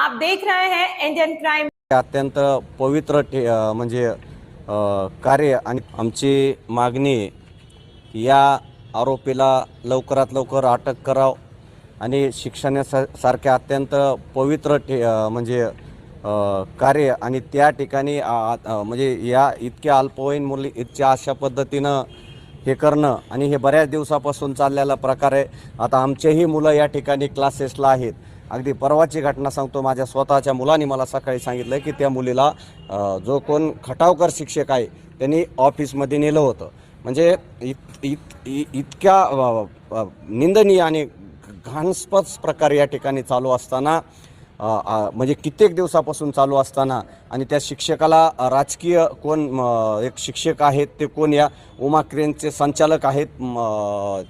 आप देख रहे हैं इंडियन क्राइम। अत्यंत पवित्र ठे म्हणजे कार्य आणि आमची मागणी या आरोपीला लवकरात लवकर अटक कराव आणि शिक्षणासा सारख्या अत्यंत पवित्र ठे म्हणजे कार्य आणि त्या ठिकाणी म्हणजे या इतक्या अल्पवयीन मुली इतक्या अशा पद्धतीनं हे करणं आणि हे बऱ्याच दिवसापासून चाललेला प्रकार आहे. आता आमचेही मुलं या ठिकाणी क्लासेसला आहेत. अगदी परवाची घटना सांगतो. माझ्या स्वतःच्या मुलाने मला सकाळी सांगितलं की त्या मुलीला जो कोण खटावकर शिक्षक आहे त्यांनी ऑफिसमध्ये नेलं होतं. म्हणजे इत इत इ- इतक्या निंदनीय आणि घाणस्पद प्रकार या ठिकाणी चालू असताना म्हणजे कित्येक दिवसापासून चालू असताना आणि त्या शिक्षकाला राजकीय कोण एक शिक्षक आहेत ते कोण या उमा क्रेनचे संचालक आहेत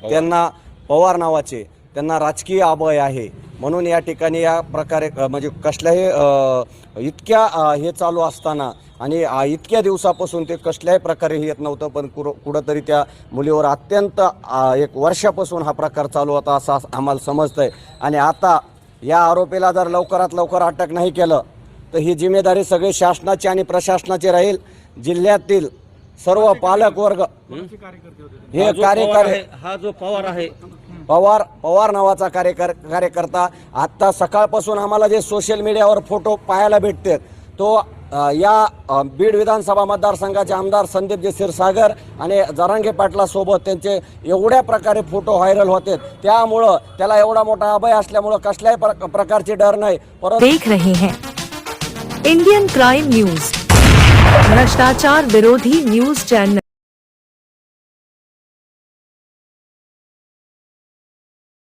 त्यांना पवार नावाचे त्यांना राजकीय अभय आहे म्हणून या ठिकाणी या प्रकारे म्हणजे कसल्याही इतक्या हे चालू असताना आणि इतक्या दिवसापासून ते कसल्याही प्रकारे हे येत नव्हतं पण कुठं कुठंतरी त्या मुलीवर अत्यंत एक वर्षापासून हा प्रकार चालू होता असं आम्हाला समजतंय. आणि आता या आरोपीला जर लवकरात लवकर अटक नाही केलं तर ही जिम्मेदारी सगळी शासनाची आणि प्रशासनाची राहील. जिल्ह्यातील सर्व पालक वर्ग. हे जो पवार कार्यकारी आहे, हा जो पवार आहे पवार पवार नावाचा कार्यकर कार्यकर्ता आत्ता सकाळपासून आम्हाला जे सोशल मीडियावर फोटो पाहायला भेटतात तो या बीड विधानसभा मतदारसंघाचे आमदार संदीपजी क्षीरसागर आणि जरांगे पाटलासोबत त्यांचे एवढ्या प्रकारे फोटो व्हायरल होते. त्यामुळं त्याला एवढा मोठा अभय असल्यामुळं कसल्याही प्र- प्रकारची डर नाही. परंतु देख रहे हैं। इंडियन क्राइम न्यूज भ्रष्टाचार विरोधी न्यूज चैनल